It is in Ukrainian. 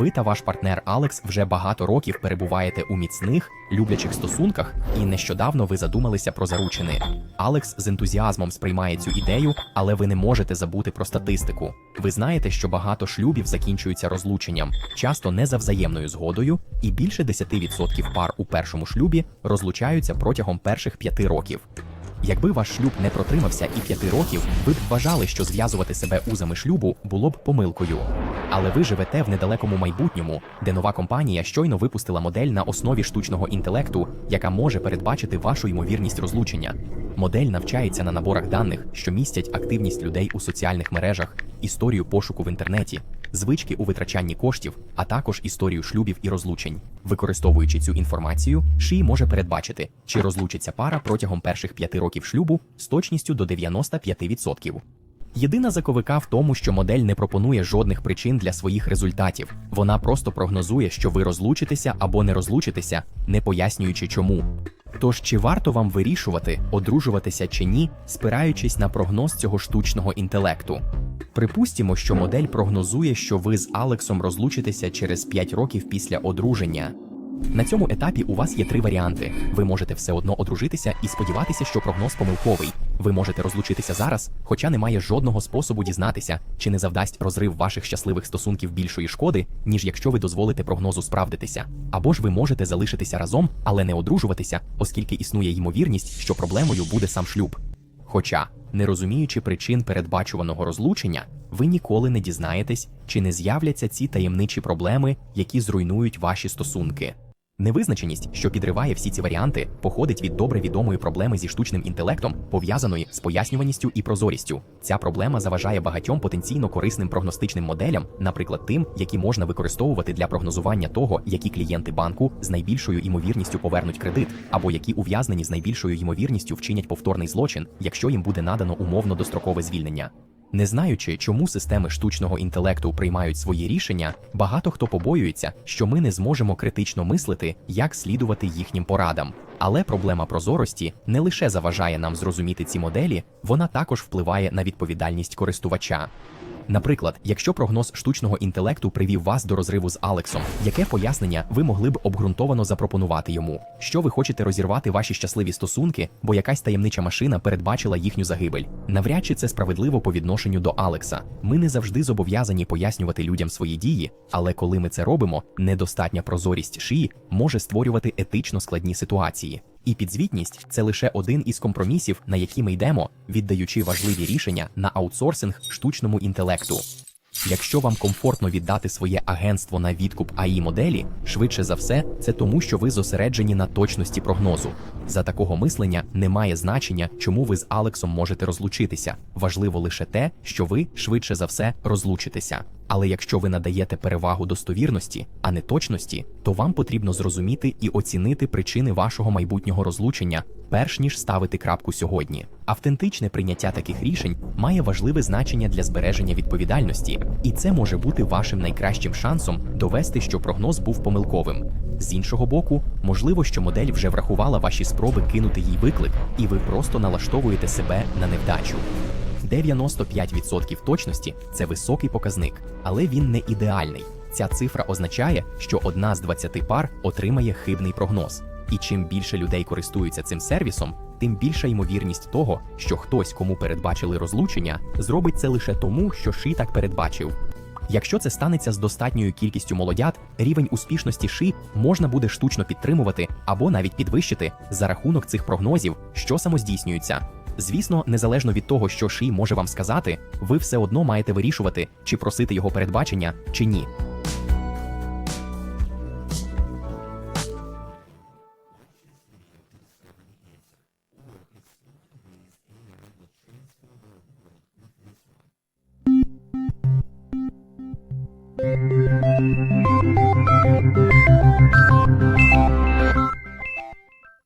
Ви та ваш партнер Алекс вже багато років перебуваєте у міцних, люблячих стосунках, і нещодавно ви задумалися про заручини. Алекс з ентузіазмом сприймає цю ідею, але ви не можете забути про статистику. Ви знаєте, що багато шлюбів закінчуються розлученням, часто не за взаємною згодою, і більше 10% пар у першому шлюбі розлучаються протягом перших п'яти років. Якби ваш шлюб не протримався і п'яти років, ви б вважали, що зв'язувати себе узами шлюбу було б помилкою. Але ви живете в недалекому майбутньому, де нова компанія щойно випустила модель на основі штучного інтелекту, яка може передбачити вашу ймовірність розлучення. Модель навчається на наборах даних, що містять активність людей у соціальних мережах, історію пошуку в інтернеті, звички у витрачанні коштів, а також історію шлюбів і розлучень. Використовуючи цю інформацію, Ші може передбачити, чи розлучиться пара протягом перших п'яти років шлюбу з точністю до 95%. Єдина заковика в тому, що модель не пропонує жодних причин для своїх результатів. Вона просто прогнозує, що ви розлучитеся або не розлучитеся, не пояснюючи чому. Тож чи варто вам вирішувати, одружуватися чи ні, спираючись на прогноз цього штучного інтелекту? Припустімо, що модель прогнозує, що ви з Алексом розлучитеся через 5 років після одруження. На цьому етапі у вас є три варіанти. Ви можете все одно одружитися і сподіватися, що прогноз помилковий. Ви можете розлучитися зараз, хоча немає жодного способу дізнатися, чи не завдасть розрив ваших щасливих стосунків більшої шкоди, ніж якщо ви дозволите прогнозу справдитися. Або ж ви можете залишитися разом, але не одружуватися, оскільки існує ймовірність, що проблемою буде сам шлюб. Хоча, не розуміючи причин передбачуваного розлучення, ви ніколи не дізнаєтесь, чи не з'являться ці таємничі проблеми, які зруйнують ваші стосунки. Невизначеність, що підриває всі ці варіанти, походить від добре відомої проблеми зі штучним інтелектом, пов'язаної з пояснюваністю і прозорістю. Ця проблема заважає багатьом потенційно корисним прогностичним моделям, наприклад, тим, які можна використовувати для прогнозування того, які клієнти банку з найбільшою ймовірністю повернуть кредит, або які ув'язнені з найбільшою ймовірністю вчинять повторний злочин, якщо їм буде надано умовно дострокове звільнення. Не знаючи, чому системи штучного інтелекту приймають свої рішення, багато хто побоюється, що ми не зможемо критично мислити, як слідувати їхнім порадам. Але проблема прозорості не лише заважає нам зрозуміти ці моделі, вона також впливає на відповідальність користувача. Наприклад, якщо прогноз штучного інтелекту привів вас до розриву з Алексом, яке пояснення ви могли б обґрунтовано запропонувати йому? Що ви хочете розірвати ваші щасливі стосунки, бо якась таємнича машина передбачила їхню загибель? Навряд чи це справедливо по відношенню до Алекса. Ми не завжди зобов'язані пояснювати людям свої дії, але коли ми це робимо, недостатня прозорість шиї може створювати етично складні ситуації. І підзвітність це лише один із компромісів, на які ми йдемо, віддаючи важливі рішення на аутсорсинг штучному інтелекту. Якщо вам комфортно віддати своє агентство на відкуп АІ моделі, швидше за все, це тому, що ви зосереджені на точності прогнозу. За такого мислення немає значення, чому ви з Алексом можете розлучитися. Важливо лише те, що ви швидше за все розлучитеся. Але якщо ви надаєте перевагу достовірності, а не точності, то вам потрібно зрозуміти і оцінити причини вашого майбутнього розлучення, перш ніж ставити крапку сьогодні. Автентичне прийняття таких рішень має важливе значення для збереження відповідальності, і це може бути вашим найкращим шансом довести, що прогноз був помилковим. З іншого боку, можливо, що модель вже врахувала ваші спроби кинути їй виклик, і ви просто налаштовуєте себе на невдачу. 95% точності це високий показник, але він не ідеальний. Ця цифра означає, що одна з 20 пар отримає хибний прогноз. І чим більше людей користуються цим сервісом, тим більша ймовірність того, що хтось, кому передбачили розлучення, зробить це лише тому, що Ши так передбачив. Якщо це станеться з достатньою кількістю молодят, рівень успішності ши можна буде штучно підтримувати або навіть підвищити за рахунок цих прогнозів, що самоздійснюються. Звісно, незалежно від того, що ши може вам сказати, ви все одно маєте вирішувати, чи просити його передбачення, чи ні.